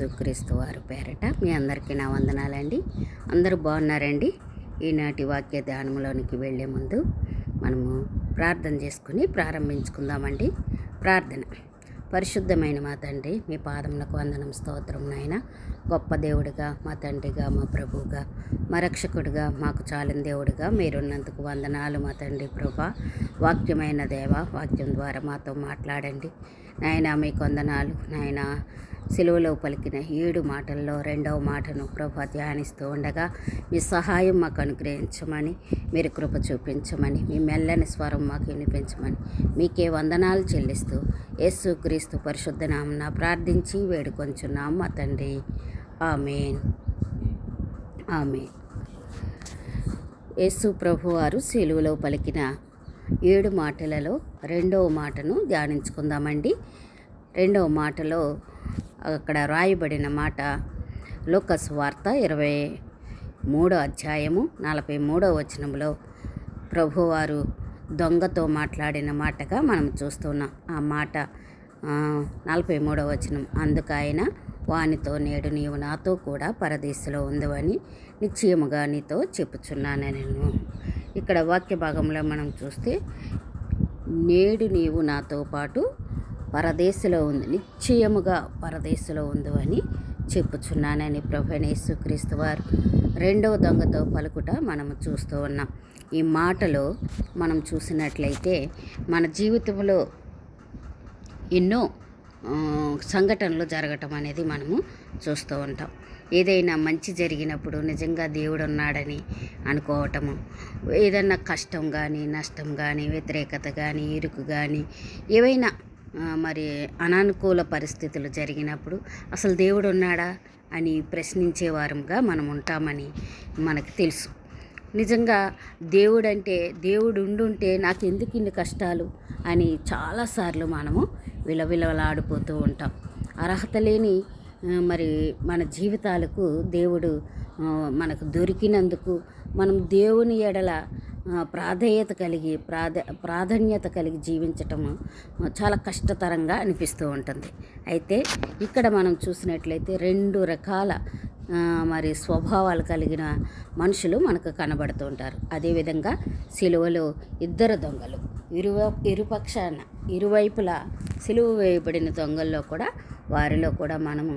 యేసుక్రీస్తు వారి పేరట మీ అందరికీ నా వందనాలండి. అందరూ బాగున్నారండి? ఈనాటి వాక్య ధ్యానంలోనికి వెళ్ళే ముందు మనము ప్రార్థన చేసుకుని ప్రారంభించుకుందామండి. ప్రార్థన. పరిశుద్ధమైన మా తండ్రి మీ పాదములకు వందనం స్తోత్రం నాయన. గొప్ప దేవుడిగా మా తండ్రిగా మా ప్రభువుగా మా రక్షకుడిగా మాకు చాలిన దేవుడిగా మీరున్నందుకు వందనాలు మా తండ్రి ప్రభా. వాక్యమైన దేవ వాక్యం ద్వారా మాతో మాట్లాడండి. నాయన మీకు వందనాలు. నాయన సిలువలో పలికిన ఏడు మాటల్లో రెండవ మాటను ప్రభా ధ్యానిస్తూ ఉండగా మీ సహాయం మాకు అనుగ్రహించమని మీరు కృప చూపించమని మీ మెల్లని స్వరం మాకు వినిపించమని మీకే వందనాలు చెల్లిస్తూ యేసు క్రీస్తు పరిశుద్ధ నామన ప్రార్థించి వేడుకొంచున్నాం మా తండ్రి. ఆమెన్. ఆమెన్. యేసు ప్రభు వారు పలికిన ఏడు మాటలలో రెండవ మాటను ధ్యానించుకుందామండి. రెండవ మాటలో అక్కడ రాయబడిన మాట లోకస్ వార్త ఇరవై మూడో అధ్యాయము నలభై మూడో వచనంలో ప్రభువారు దొంగతో మాట్లాడిన మాటగా మనం చూస్తున్నాం. ఆ మాట నలభై మూడో వచనం. అందుకైన వానితో నేడు నీవు నాతో కూడా పరదేశంలో ఉందవని నిశ్చయముగా నీతో చెప్పుచున్నాను నేను. ఇక్కడ వాక్య భాగంలో మనం చూస్తే నేడు నీవు నాతో పాటు పరదేశంలో ఉంది నిశ్చయముగా పరదేశంలో ఉందని అని చెప్పుచున్నానని ప్రభునేసు క్రీస్తు వారు రెండవ దొంగతో పలుకుట మనము చూస్తూ ఉన్నాం. ఈ మాటలో మనం చూసినట్లయితే మన జీవితంలో ఎన్నో సంఘటనలు జరగటం అనేది మనము చూస్తూ ఉంటాం. ఏదైనా మంచి జరిగినప్పుడు నిజంగా దేవుడు ఉన్నాడని అనుకోవటము ఏదన్నా కష్టం కానీ నష్టం కానీ వ్యతిరేకత కానీ ఇరుకు కానీ ఏవైనా మరి అనానుకూల పరిస్థితులు జరిగినప్పుడు అసలు దేవుడు ఉన్నాడా అని ప్రశ్నించేవారంగా మనం ఉంటామని మనకు తెలుసు. నిజంగా దేవుడంటే దేవుడు ఉండుంటే నాకు ఎందుకు ఇన్ని కష్టాలు అని చాలాసార్లు మనము విలవిలలాడిపోతూ ఉంటాం. అర్హత లేని మరి మన జీవితాలకు దేవుడు మనకు దొరికినందుకు మనం దేవుని ఎడల ప్రాధేయత కలిగి ప్రాధ ప్రాధాన్యత కలిగి జీవించటం చాలా కష్టతరంగా అనిపిస్తూ ఉంటుంది. అయితే ఇక్కడ మనం చూసినట్లయితే రెండు రకాల మరి స్వభావాలు కలిగిన మనుషులు మనకు కనబడుతూ ఉంటారు అదేవిధంగా సిలువలో ఇద్దరు దొంగలు. ఇరువ ఇరుపక్షాన ఇరువైపులా సిలువ వేయబడిన దొంగల్లో కూడా వారిలో కూడా మనము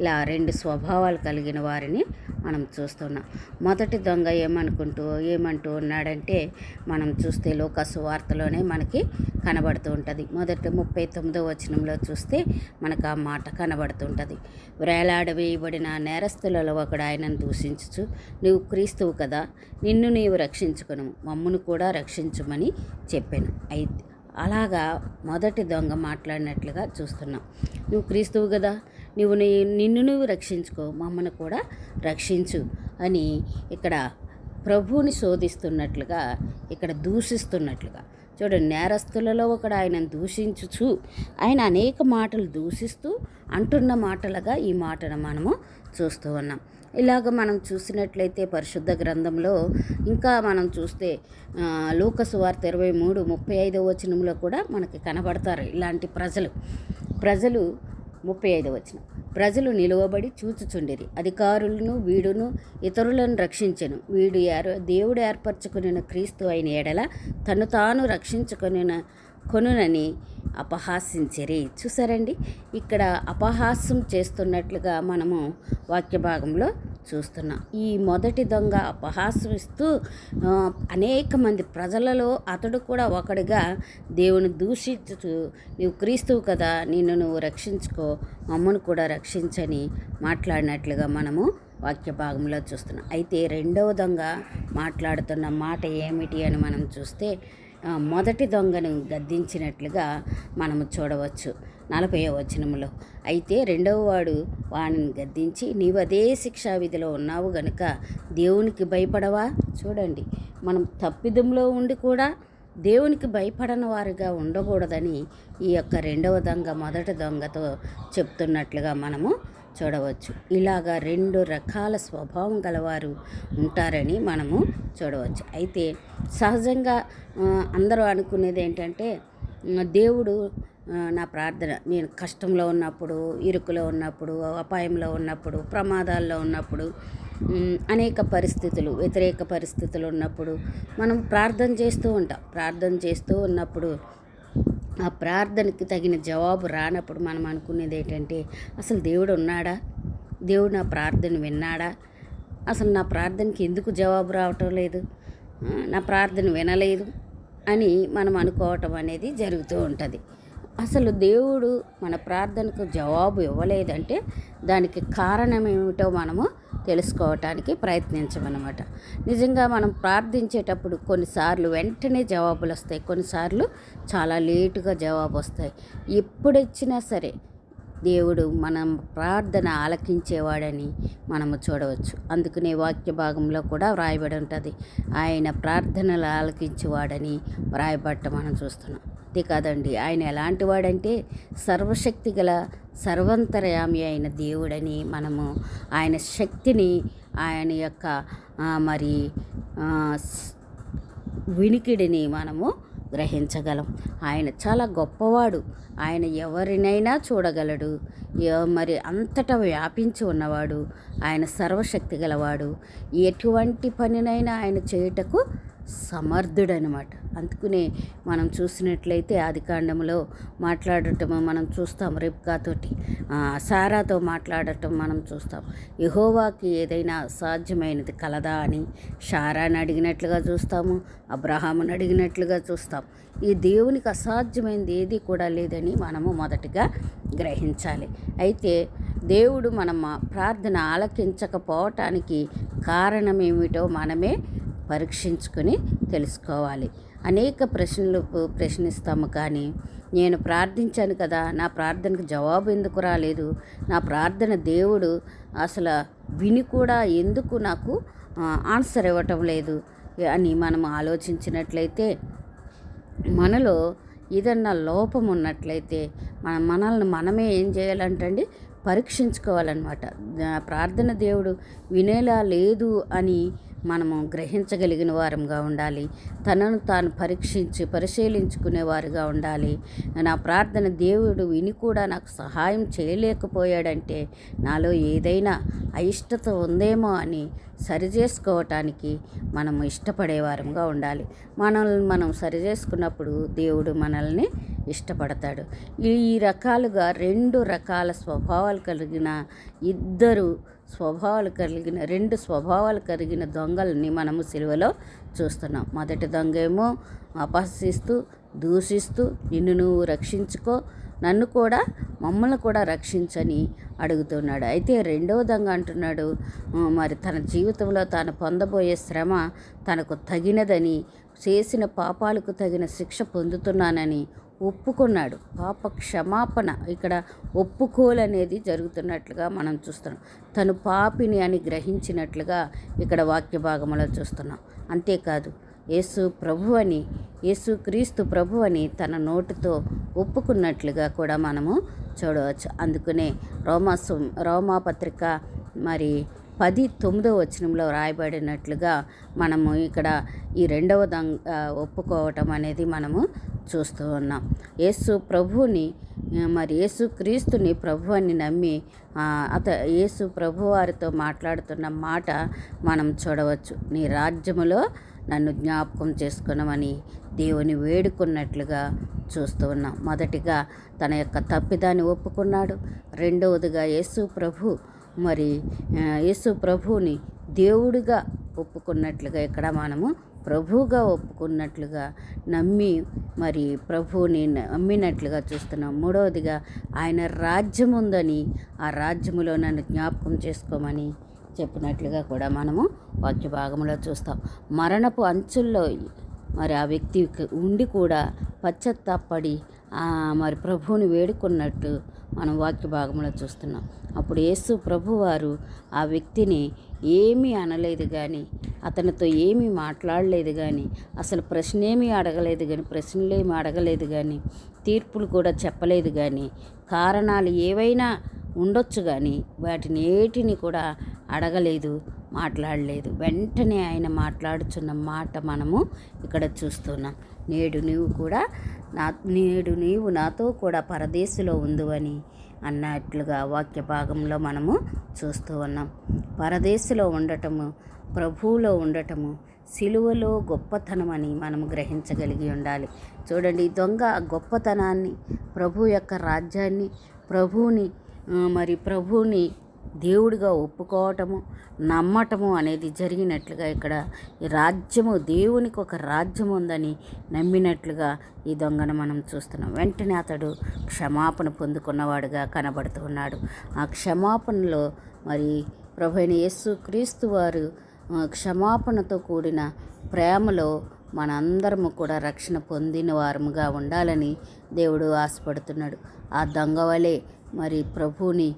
ఇలా రెండు స్వభావాలు కలిగిన వారిని మనం చూస్తున్నాం. మొదటి దొంగ ఏమనుకుంటూ ఏమంటూ ఉన్నాడంటే మనం చూస్తే లోకసు వార్తలోనే మనకి కనబడుతూ ఉంటుంది. మొదటి ముప్పై తొమ్మిదో వచనంలో చూస్తే మనకు ఆ మాట కనబడుతుంటుంది వేలాడవేయబడిన నేరస్తులలో ఒకడు ఆయనను దూషించుచు నువ్వు క్రీస్తువు కదా నిన్ను నీవు రక్షించుకును మమ్మును కూడా రక్షించమని చెప్పాను. అయితే అలాగా మొదటి దొంగ మాట్లాడినట్లుగా చూస్తున్నాం. నువ్వు క్రీస్తువు కదా. నువ్వు నీ నిన్ను నువ్వు రక్షించుకో మమ్మల్ని కూడా రక్షించు అని ఇక్కడ ప్రభువుని శోధిస్తున్నట్లుగా ఇక్కడ దూషిస్తున్నట్లుగా. చూడండి నేరస్తులలో ఒకడు ఆయనను దూషించుచు ఆయన అనేక మాటలు దూషిస్తూ అంటున్న మాటలుగా ఈ మాటను మనము చూస్తూ ఉన్నాం. ఇలాగ మనం చూసినట్లయితే పరిశుద్ధ గ్రంథంలో ఇంకా మనం చూస్తే ఆ, లూకసు వార్త ఇరవై మూడు ముప్పై ఐదవ వచనంలో కూడా మనకి కనబడతారు ఇలాంటి ప్రజలు. ప్రజలు ముప్పై ఐదవ వచనం. ప్రజలు నిలువబడి చూచుచుండిరి. అధికారులను వీడును ఇతరులను రక్షించను. వీడు దేవుడు ఏర్పరచుకుని క్రీస్తు అయిన ఎడల తను తాను రక్షించుకుని కొనునని అపహాసించరి. చూసారండి ఇక్కడ అపహాస్యం చేస్తున్నట్లుగా మనము వాక్య భాగంలో చూస్తున్నాం. ఈ మొదటి దొంగ అపహాస్యమిస్తూ అనేక మంది ప్రజలలో అతడు కూడా ఒకడుగా దేవుని దూషించుతూ నీవు క్రీస్తువు కదా నిన్ను నువ్వు రక్షించుకో మమ్మను కూడా రక్షించని మాట్లాడినట్లుగా మనము వాక్య భాగంలో చూస్తున్నాం. అయితే రెండవ దొంగ మాట్లాడుతున్న మాట ఏమిటి అని మనం చూస్తే మొదటి దొంగను గద్దించినట్లుగా మనము చూడవచ్చు. నలభై వచనములో అయితే రెండవ వాడు వాణిని గద్దించి నీవు అదే శిక్షా విధిలో ఉన్నావు గనుక దేవునికి భయపడవా? చూడండి మనం తప్పిదంలో ఉండి కూడా దేవునికి భయపడని వారిగా ఉండకూడదని ఈ యొక్క రెండవ దొంగ మొదటి దొంగతో చెప్తున్నట్లుగా మనము చూడవచ్చు. ఇలాగా రెండు రకాల స్వభావం గలవారు ఉంటారని మనము చూడవచ్చు. అయితే సహజంగా అందరూ అనుకునేది ఏంటంటే దేవుడు నా ప్రార్థన నేను కష్టంలో ఉన్నప్పుడు ఇరుకులో ఉన్నప్పుడు అపాయంలో ఉన్నప్పుడు ప్రమాదాల్లో ఉన్నప్పుడు అనేక పరిస్థితులు వ్యతిరేక పరిస్థితులు ఉన్నప్పుడు మనం ప్రార్థన చేస్తూ ఉంటాం. ప్రార్థన చేస్తూ ఉన్నప్పుడు ఆ ప్రార్థనకి తగిన జవాబు రానప్పుడు మనం అనుకునేది ఏంటంటే అసలు దేవుడు ఉన్నాడా? దేవుడు నా ప్రార్థన విన్నాడా? అసలు నా ప్రార్థనకి ఎందుకు జవాబు రావటం లేదు? నా ప్రార్థన వినలేదు అని మనం అనుకోవటం అనేది జరుగుతూ ఉంటుంది. అసలు దేవుడు మన ప్రార్థనకు జవాబు ఇవ్వలేదంటే దానికి కారణం ఏమిటో మనము తెలుసుకోవటానికి ప్రయత్నించమన్నమాట. నిజంగా మనం ప్రార్థించేటప్పుడు కొన్నిసార్లు వెంటనే జవాబులు వస్తాయి. కొన్నిసార్లు చాలా లేటుగా జవాబు వస్తాయి. ఎప్పుడు ఇచ్చినా సరే దేవుడు మనం ప్రార్థన ఆలకించేవాడని మనము చూడవచ్చు. అందుకనే వాక్య భాగంలో కూడా వ్రాయబడి ఉంటుంది. ఆయన ప్రార్థనలు ఆలకించేవాడని వ్రాయబట్ట మనం చూస్తున్నాం. అంతే కాదండి. ఆయన ఎలాంటి వాడంటే సర్వశక్తి గల సర్వంతర్యామి అయిన దేవుడని మనము ఆయన శక్తిని ఆయన యొక్క మరి వినికిడిని మనము గ్రహించగలం. ఆయన చాలా గొప్పవాడు. ఆయన ఎవరినైనా చూడగలడు. మరి అంతటా వ్యాపించి ఉన్నవాడు. ఆయన సర్వశక్తి గలవాడు. ఎటువంటి పనినైనా ఆయన చేయుటకు సమర్థుడనమాట. అందుకునే మనం చూసినట్లయితే ఆదికాండంలో మాట్లాడటం మనం చూస్తాం రిబ్కాతోటి సారాతో మాట్లాడటం మనం చూస్తాం. యహోవాకి ఏదైనా సాధ్యమైనది కలదా అని షారాని అడిగినట్లుగా చూస్తాము అబ్రహాముని అడిగినట్లుగా చూస్తాం. ఈ దేవునికి అసాధ్యమైనది ఏది కూడా లేదని మనము మొదటిగా గ్రహించాలి. అయితే దేవుడు మన మా- ప్రార్థన ఆలకించకపోవటానికి కారణం ఏమిటో మనమే పరీక్షించుకొని తెలుసుకోవాలి. అనేక ప్రశ్నలు ప్రశ్నిస్తాము కానీ నేను ప్రార్థించాను కదా నా ప్రార్థనకు జవాబు ఎందుకు రాలేదు? నా ప్రార్థన దేవుడు అసలు విని కూడా ఎందుకు నాకు ఆన్సర్ ఇవ్వటం లేదు అని మనం ఆలోచించినట్లయితే మనలో ఏదన్నా లోపం ఉన్నట్లయితే మన మనల్ని మనమే ఏం చేయాలంటండి? పరీక్షించుకోవాలన్నమాట. ప్రార్థన దేవుడు వినేలా లేదు అని మనము గ్రహించగలిగిన వారంగా ఉండాలి. తనను తాను పరీక్షించి పరిశీలించుకునేవారుగా ఉండాలి. నా ప్రార్థన దేవుడు విని కూడా నాకు సహాయం చేయలేకపోయాడంటే నాలో ఏదైనా అయిష్టత ఉందేమో అని సరిచేసుకోవటానికి మనము ఇష్టపడేవారంగా ఉండాలి. మనల్ని మనం సరిచేసుకున్నప్పుడు దేవుడు మనల్ని ఇష్టపడతాడు. ఈ రకాలుగా రెండు రకాల స్వభావాలు కలిగిన ఇద్దరు స్వభావాలు కలిగిన రెండు స్వభావాలు కలిగిన దొంగల్ని మనము సిలువలో చూస్తున్నాం. మొదటి దొంగ ఏమో అపహసిస్తూ దూషిస్తూ నిన్ను నువ్వు రక్షించుకో నన్ను కూడా మమ్మల్ని కూడా రక్షించని అడుగుతున్నాడు. అయితే రెండవ దొంగ అంటున్నాడు మరి తన జీవితంలో తాను పొందబోయే శ్రమ తనకు తగినదని చేసిన పాపాలకు తగిన శిక్ష పొందుతున్నానని ఒప్పుకున్నాడు. పాప క్షమాపణ ఇక్కడ ఒప్పుకోలనేది జరుగుతున్నట్లుగా మనం చూస్తున్నాం. తను పాపిని అని గ్రహించినట్లుగా ఇక్కడ వాక్య భాగంలో చూస్తున్నాం. అంతేకాదు యేసు ప్రభు అని యేసు క్రీస్తు ప్రభు అని తన నోటితో ఒప్పుకున్నట్లుగా కూడా మనము చూడవచ్చు. అందుకనే రోమా రోమాపత్రిక మరి పది తొమ్మిదో వచనంలో రాయబడినట్లుగా మనము ఇక్కడ ఈ రెండవ దంగ ఒప్పుకోవటం అనేది మనము చూస్తూ ఉన్నాం. యేసు ప్రభువుని మరి యేసు క్రీస్తుని ప్రభు అని నమ్మి అత యేసు ప్రభు వారితో మాట్లాడుతున్న మాట మనం చూడవచ్చు. నీ రాజ్యములో నన్ను జ్ఞాపకం చేసుకున్నామని దేవుని వేడుకున్నట్లుగా చూస్తూ ఉన్నాం. మొదటిగా తన యొక్క తప్పిదాన్ని ఒప్పుకున్నాడు. రెండవదిగా యేసు ప్రభు మరి యేసు ప్రభువుని దేవుడిగా ఒప్పుకున్నట్లుగా ఇక్కడ మనము ప్రభువుగా ఒప్పుకున్నట్లుగా నమ్మి మరి ప్రభువుని నమ్మినట్లుగా చూస్తున్నాం. మూడవదిగా ఆయన రాజ్యం ఉందని ఆ రాజ్యములో నన్ను జ్ఞాపకం చేసుకోమని చెప్పినట్లుగా కూడా మనము వాక్య భాగంలో చూస్తాం. మరణపు అంచుల్లో మరి ఆ వ్యక్తి ఉండి కూడా పశ్చత్తాపడి మరి ప్రభువుని వేడుకున్నట్టు మనం వాక్య భాగంలో చూస్తున్నాం. అప్పుడు యేసు ప్రభువారు ఆ వ్యక్తిని ఏమీ అనలేదు కానీ అతనితో ఏమీ మాట్లాడలేదు కానీ అసలు ప్రశ్న ఏమీ అడగలేదు కానీ ప్రశ్నలేమీ అడగలేదు కానీ తీర్పులు కూడా చెప్పలేదు కానీ కారణాలు ఏవైనా ఉండొచ్చు కానీ వాటిని ఏటిని కూడా అడగలేదు మాట్లాడలేదు. వెంటనే ఆయన మాట్లాడుచున్న మాట మనము ఇక్కడ చూస్తున్నాం. నేడు నువ్వు కూడా నా నేడు నీవు నాతో కూడా పరదేశులో ఉందువని అన్నట్లుగా వాక్య భాగంలో మనము చూస్తూ ఉన్నాం. పరదేశులో ఉండటము ప్రభువులో ఉండటము సిలువలో గొప్పతనం అని మనం గ్రహించగలిగి ఉండాలి. చూడండి దొంగ గొప్పతనాన్ని ప్రభు యొక్క రాజ్యాన్ని ప్రభువుని మరి ప్రభువుని దేవుడిగా ఒప్పుకోవటము నమ్మటము అనేది జరిగినట్లుగా ఇక్కడ ఈ రాజ్యము దేవునికి ఒక రాజ్యం ఉందని నమ్మినట్లుగా ఈ దొంగను మనం చూస్తున్నాం. వెంటనే అతడు క్షమాపణ పొందుకున్నవాడుగా కనబడుతున్నాడు ఆ క్షమాపణలో మరి ప్రభు అయిన యేసు క్రీస్తు వారు క్షమాపణతో కూడిన ప్రేమలో మనందరము కూడా రక్షణ పొందిన వారముగా ఉండాలని దేవుడు ఆశపడుతున్నాడు. ఆ దొంగ వలె మరి ప్రభువుని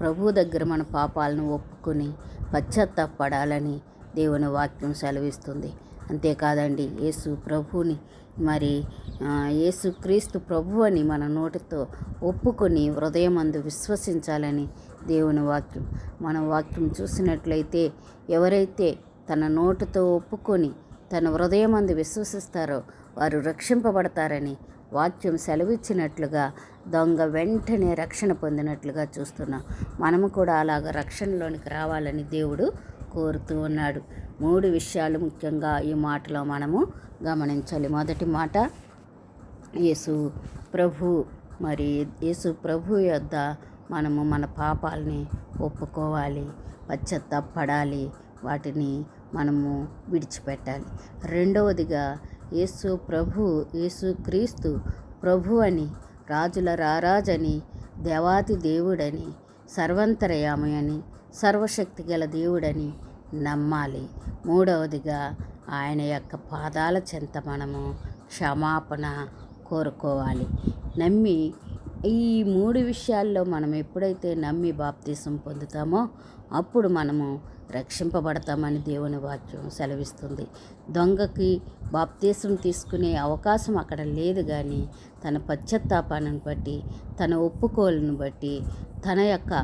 ప్రభు దగ్గర మన పాపాలను ఒప్పుకొని పశ్చాత్తాపడాలని దేవుని వాక్యం సెలవిస్తుంది. అంతేకాదండి యేసు ప్రభువుని మరి యేసుక్రీస్తు ప్రభు అని మన నోటితో ఒప్పుకొని హృదయమందు విశ్వసించాలని దేవుని వాక్యం. మన వాక్యం చూసినట్లయితే ఎవరైతే తన నోటితో ఒప్పుకొని తన హృదయమందు విశ్వసిస్తారో వారు రక్షింపబడతారని వాక్యం సెలవిచ్చినట్లుగా దొంగ వెంటనే రక్షణ పొందినట్లుగా చూస్తున్నాం. మనము కూడా అలాగ రక్షణలోనికి రావాలని దేవుడు కోరుతూ ఉన్నాడు. మూడు విషయాలు ముఖ్యంగా ఈ మాటలో మనము గమనించాలి. మొదటి మాట యేసు ప్రభు. మరి యేసు ప్రభు యొద్ద మనము మన పాపాలని ఒప్పుకోవాలి పడాలి వాటిని మనము విడిచిపెట్టాలి. రెండవదిగా యేసు ప్రభు యేసు క్రీస్తు ప్రభు అని రాజుల రారాజని దేవాతి దేవుడని సర్వంతరయామయని అని సర్వశక్తి గల దేవుడని నమ్మాలి. మూడవదిగా ఆయన యొక్క పాదాల చెంత మనము క్షమాపణ కోరుకోవాలి. నమ్మి ఈ మూడు విషయాల్లో మనం ఎప్పుడైతే నమ్మి బాప్తీసం పొందుతామో అప్పుడు మనము రక్షింపబడతామని దేవుని వాక్యం సెలవిస్తుంది. దొంగకి బాప్తీసం తీసుకునే అవకాశం అక్కడ లేదు కానీ తన పశ్చత్తాపాన్ని బట్టి తన ఒప్పుకోలను బట్టి తన యొక్క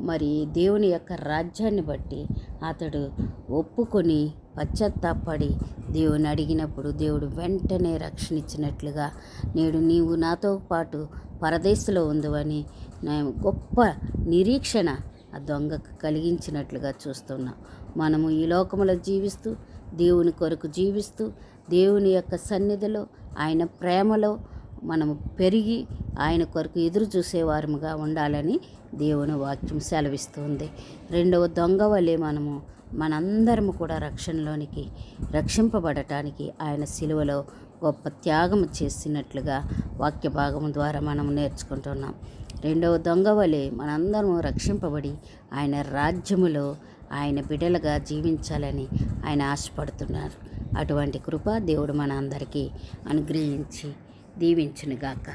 మరి దేవుని యొక్క రాజ్యాన్ని బట్టి అతడు ఒప్పుకొని పశ్చాత్తాపడి దేవుని అడిగినప్పుడు దేవుడు వెంటనే రక్షణ ఇచ్చినట్లుగా నేడు నీవు నాతో పాటు పరదేశంలో ఉందని నేను గొప్ప నిరీక్షణ ఆ దొంగకు కలిగించినట్లుగా చూస్తున్నాం. మనము ఈ లోకములో జీవిస్తూ దేవుని కొరకు జీవిస్తూ దేవుని యొక్క సన్నిధిలో ఆయన ప్రేమలో మనము పెరిగి ఆయన కొరకు ఎదురు చూసేవారముగా ఉండాలని దేవుని వాక్యం సెలవిస్తుంది. రెండవ దొంగ వలె మనము మనందరము కూడా రక్షణలోనికి రక్షింపబడటానికి ఆయన సిలువలో గొప్ప త్యాగం చేసినట్లుగా వాక్య భాగం ద్వారా మనం నేర్చుకుంటున్నాం. రెండవ దొంగ వలె మనందరము రక్షింపబడి ఆయన రాజ్యములో ఆయన బిడలుగా జీవించాలని ఆయన ఆశపడుతున్నారు. అటువంటి కృప దేవుడు మన అందరికీ అనుగ్రహించి దీవించునుగాక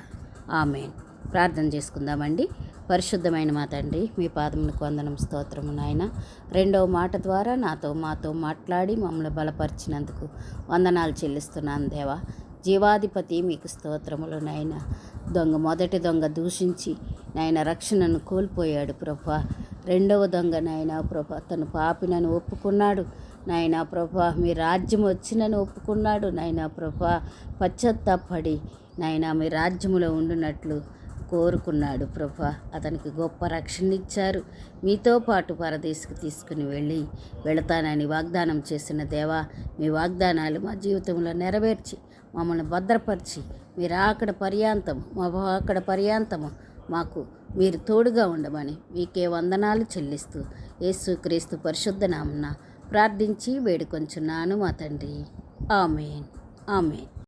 ఆమెన్. ప్రార్థన చేసుకుందామండి. పరిశుద్ధమైన మా తండ్రి మీ పాదములకు వందనం స్తోత్రము నాయన. రెండవ మాట ద్వారా నాతో మాతో మాట్లాడి మమ్మల్ని బలపరిచినందుకు వందనాలు చెల్లిస్తున్నాను దేవా. జీవాధిపతి మీకు స్తోత్రములు నాయన. దొంగ మొదటి దొంగ దూషించి నాయన రక్షణను కోల్పోయాడు ప్రభా. రెండవ దొంగ నాయన ప్రభ తను పాపినని ఒప్పుకున్నాడు. నాయనా ప్రభా మీ రాజ్యం వచ్చినని ఒప్పుకున్నాడు. నాయన ప్రభా పశ్చత్తాపడి నాయన మీ రాజ్యములో ఉండునట్లు కోరుకున్నాడు ప్రభా. అతనికి గొప్ప రక్షణ ఇచ్చారు. మీతో పాటు పరదేశకు తీసుకుని వెళ్ళి వెళతానని వాగ్దానం చేసిన దేవా మీ వాగ్దానాలు మా జీవితంలో నెరవేర్చి మమ్మల్ని భద్రపరిచి మీరు అక్కడ పర్యాంతము మా అక్కడ పర్యాంతము మాకు మీరు తోడుగా ఉండమని మీకే వందనాలు చెల్లిస్తూ యేసుక్రీస్తు పరిశుద్ధ నామన ప్రార్థించి వేడుకొంచున్నాను మా తండ్రి. ఆమెన్. ఆమెన్.